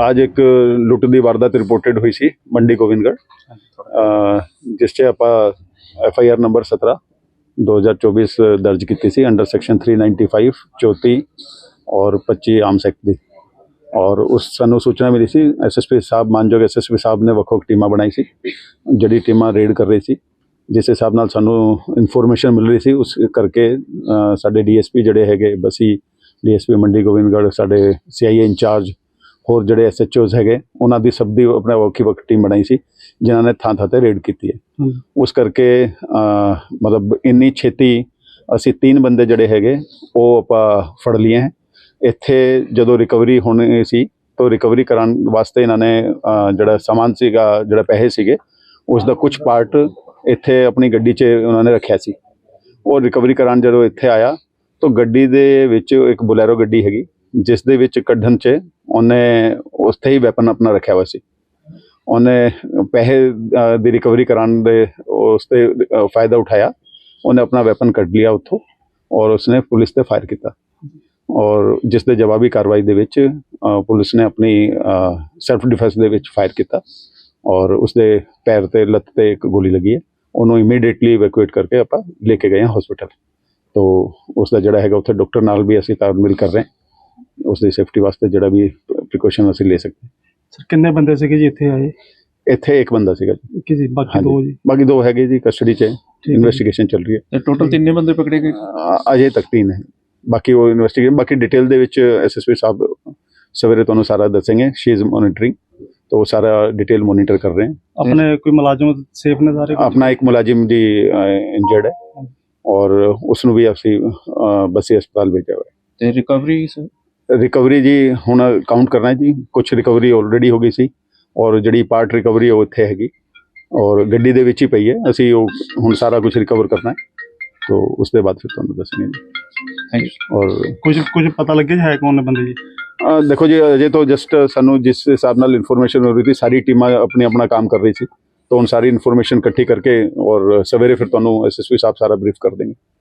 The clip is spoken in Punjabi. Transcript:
ਅੱਜ ਇੱਕ ਲੁੱਟ ਦੀ ਵਾਰਦਾਤ ਰਿਪੋਰਟਡ ਹੋਈ ਸੀ ਮੰਡੀ ਗੋਬਿੰਦਗੜ੍ਹ ਅ, ਜਿਸ 'ਚ ਆਪਾਂ ਐਫ ਆਈ ਆਰ ਨੰਬਰ 17 2024 ਦਰਜ ਕੀਤੀ ਸੀ ਅੰਡਰ ਸੈਕਸ਼ਨ 395 34 ਔਰ 25 ਆਰਮਸ ਐਕਟ ਦੀ ਔਰ ਉਸ ਸਾਨੂੰ ਸੂਚਨਾ ਮਿਲੀ ਸੀ ਐਸਐਸਪੀ ਸਾਹਿਬ ਮਾਨਯੋਗ ਐਸਐਸਪੀ ਸਾਹਿਬ ਨੇ ਵੱਖ ਵੱਖ ਟੀਮਾਂ ਬਣਾਈ ਸੀ ਜਿਹੜੀ ਟੀਮਾਂ ਰੇਡ ਕਰ ਰਹੀ ਸੀ ਜਿਸ ਹਿਸਾਬ ਨਾਲ ਸਾਨੂੰ ਇਨਫੋਰਮੇਸ਼ਨ ਮਿਲ ਰਹੀ ਸੀ ਉਸ ਕਰਕੇ ਸਾਡੇ ਡੀਐਸਪੀ ਜਿਹੜੇ ਹੈਗੇ ਬਸੀ ਡੀਐਸਪੀ ਮੰਡੀ ਗੋਬਿੰਦਗੜ੍ਹ ਸਾਡੇ ਸੀਆਈਏ ਇੰਚਾਰਜ ਹੋਰ ਜਿਹੜੇ ਐਸਐਚਓਜ਼ ਹੈਗੇ ਉਹਨਾਂ ਦੀ ਸਭ ਦੀ ਆਪਣਾ ਵੱਖੀ ਵੱਖ ਟੀਮ ਬਣਾਈ ਸੀ ਜਿਨ੍ਹਾਂ ਨੇ ਥਾਂ ਥਾਂ ਤੇ ਰੇਡ ਕੀਤੀ ਹੈ। ਉਸ ਕਰਕੇ ਮਤਲਬ ਇੰਨੀ ਛੇਤੀ ਅਸੀਂ ਤਿੰਨ ਬੰਦੇ ਜਿਹੜੇ ਹੈਗੇ ਉਹ ਆਪਾਂ ਫੜ ਲਏ ਹੈ। ਇੱਥੇ ਜਦੋਂ ਰਿਕਵਰੀ ਹੋਣੀ ਸੀ ਤਾਂ ਰਿਕਵਰੀ ਕਰਾਉਣ ਵਾਸਤੇ ਇਹਨਾਂ ਨੇ ਜਿਹੜਾ ਸਮਾਨ ਸੀਗਾ ਜਿਹੜਾ ਪੈਸੇ ਸੀਗੇ ਉਸ ਦਾ ਕੁਝ ਪਾਰਟ ਇੱਥੇ ਆਪਣੀ ਗੱਡੀ 'ਚ ਉਹਨਾਂ ਨੇ ਰੱਖਿਆ ਸੀ। ਉਹ ਰਿਕਵਰੀ ਕਰਾਉਣ ਜਦੋਂ ਇੱਥੇ ਆਇਆ ਤਾਂ ਗੱਡੀ ਦੇ ਵਿੱਚ ਇੱਕ ਬੁਲੈਰੋ ਗੱਡੀ ਹੈਗੀ ਜਿਸ ਦੇ ਵਿੱਚ ਕੱਢਣ 'ਚ ਉਹਨੇ ਉੱਥੇ ਹੀ ਵੈਪਨ ਆਪਣਾ ਰੱਖਿਆ ਹੋਇਆ ਸੀ। ਉਹਨੇ ਪੈਸੇ ਦੀ ਰਿਕਵਰੀ ਕਰਾਉਣ ਦੇ ਉਸ ਤੇ ਫਾਇਦਾ ਉਠਾਇਆ। ਉਹਨੇ ਆਪਣਾ ਵੈਪਨ ਕੱਢ ਲਿਆ ਉੱਥੋਂ ਔਰ ਉਸਨੇ ਪੁਲਿਸ ਤੇ ਫਾਇਰ ਕੀਤਾ। ਔਰ ਜਿਸ ਦੇ ਜਵਾਬੀ ਕਾਰਵਾਈ ਦੇ ਵਿੱਚ ਪੁਲਿਸ ਨੇ ਆਪਣੀ ਸੈਲਫ ਡਿਫੈਂਸ ਦੇ ਵਿੱਚ ਫਾਇਰ ਕੀਤਾ ਔਰ ਉਸਦੇ ਪੈਰ ਤੇ ਲੱਤ ਤੇ ਇੱਕ ਗੋਲੀ ਲੱਗੀ ਹੈ। ਉਹਨੂੰ ਇਮੀਡੀਏਟਲੀ ਇਵੈਕੂਏਟ ਕਰਕੇ ਆਪਾਂ ਲੈ ਕੇ ਗਏ ਹਾਂ ਹਸਪੀਟਲ ਤੋ ਉਸ ਦਾ ਜਿਹੜਾ ਹੈਗਾ ਉੱਥੇ ਡਾਕਟਰ ਨਾਲ ਵੀ ਅਸੀਂ ਤਾਲਮੇਲ ਕਰ ਰਹੇ ਹਾਂ। ਉਸ ਦੀ ਸੇਫਟੀ ਵਾਸਤੇ ਜਿਹੜਾ ਵੀ ਪ੍ਰੀਕਾਸ਼ਨ ਅਸੀਂ ਲੈ ਸਕਦੇ ਸਰ ਕਿੰਨੇ ਬੰਦੇ ਸੀਗੇ ਜੀ ਇੱਥੇ ਆਏ? ਇੱਥੇ ਇੱਕ ਬੰਦਾ ਸੀਗਾ ਜੀ। ਇੱਕ ਜੀ ਬਾਕੀ ਦੋ ਜੀ? ਬਾਕੀ ਦੋ ਹੈਗੇ ਜੀ ਕਸਟਡੀ 'ਚ ਇਨਵੈਸਟੀਗੇਸ਼ਨ ਚੱਲ ਰਹੀ ਹੈ। ਟੋਟਲ ਤਿੰਨੇ ਬੰਦੇ ਪਕੜੇ ਗਏ? ਅਜੇ ਤੱਕ ਤਿੰਨ ਹੈ। ਬਾਕੀ ਉਹ ਇਨਵੈਸਟੀਗੇਸ਼ਨ ਬਾਕੀ ਡਿਟੇਲ ਦੇ ਵਿੱਚ ਐਸਐਸਪੀ ਸਾਹਿਬ ਸਵੇਰੇ ਤੁਹਾਨੂੰ ਸਾਰਾ ਦੱਸਣਗੇ। ਸ਼ੀ ਇਜ਼ ਮੋਨਿਟਰਿੰਗ तो सारा डिटेल मॉनिटर कर रहे हैं अपने कोई मुलाजिम सेफ ने सारे अपना एक मुलाजिम जी इंजर्ड है और उसने भी असि बसी अस्पताल भेजा हुआ है रिकवरी सर ਰਿਕਵਰੀ ਜੀ ਹੁਣ ਕਾਊਂਟ ਕਰਨਾ ਜੀ ਕੁਝ ਰਿਕਵਰੀ ਆਲਰੇਡੀ ਹੋ ਗਈ ਸੀ ਔਰ ਜਿਹੜੀ ਪਾਰਟ ਰਿਕਵਰੀ ਉਹ ਇੱਥੇ ਹੈਗੀ। ਔਰ ਗੱਡੀ ਦੇ ਵਿੱਚ ਹੀ ਪਈ ਹੈ ਅਸੀਂ ਉਹ ਹੁਣ ਸਾਰਾ ਕੁਝ ਰਿਕਵਰ ਕਰਨਾ ਹੈ। ਤੋ ਉਸ ਦੇ ਬਾਅਦ ਫਿਰ ਤੁਹਾਨੂੰ ਦੱਸਣੀ ਜੀ ਥੈਂਕ ਯੂ ਔਰ ਕੁਝ ਕੁਝ ਪਤਾ ਲੱਗਿਆ ਹੈ ਕੌਣ ਨੇ ਬੰਦੇ ਜੀ? ਦੇਖੋ ਜੀ ਅਜੇ ਤੋਂ ਜਸਟ ਸਾਨੂੰ ਜਿਸ ਹਿਸਾਬ ਨਾਲ ਇਨਫੋਰਮੇਸ਼ਨ ਮਿਲ ਰਹੀ ਸੀ ਸਾਰੀ ਟੀਮਾਂ ਆਪਣੀ ਆਪਣਾ ਕੰਮ ਕਰ ਰਹੀ ਸੀ। ਤੋਂ ਹੁਣ ਸਾਰੀ ਇਨਫੋਰਮੇਸ਼ਨ ਇਕੱਠੀ ਕਰਕੇ ਔਰ ਸਵੇਰੇ ਫਿਰ ਤੁਹਾਨੂੰ ਐਸਐਸਪੀ ਸਾਹਿਬ ਸਾਰਾ ਬਰੀਫ ਕਰ ਦੇਣਗੇ।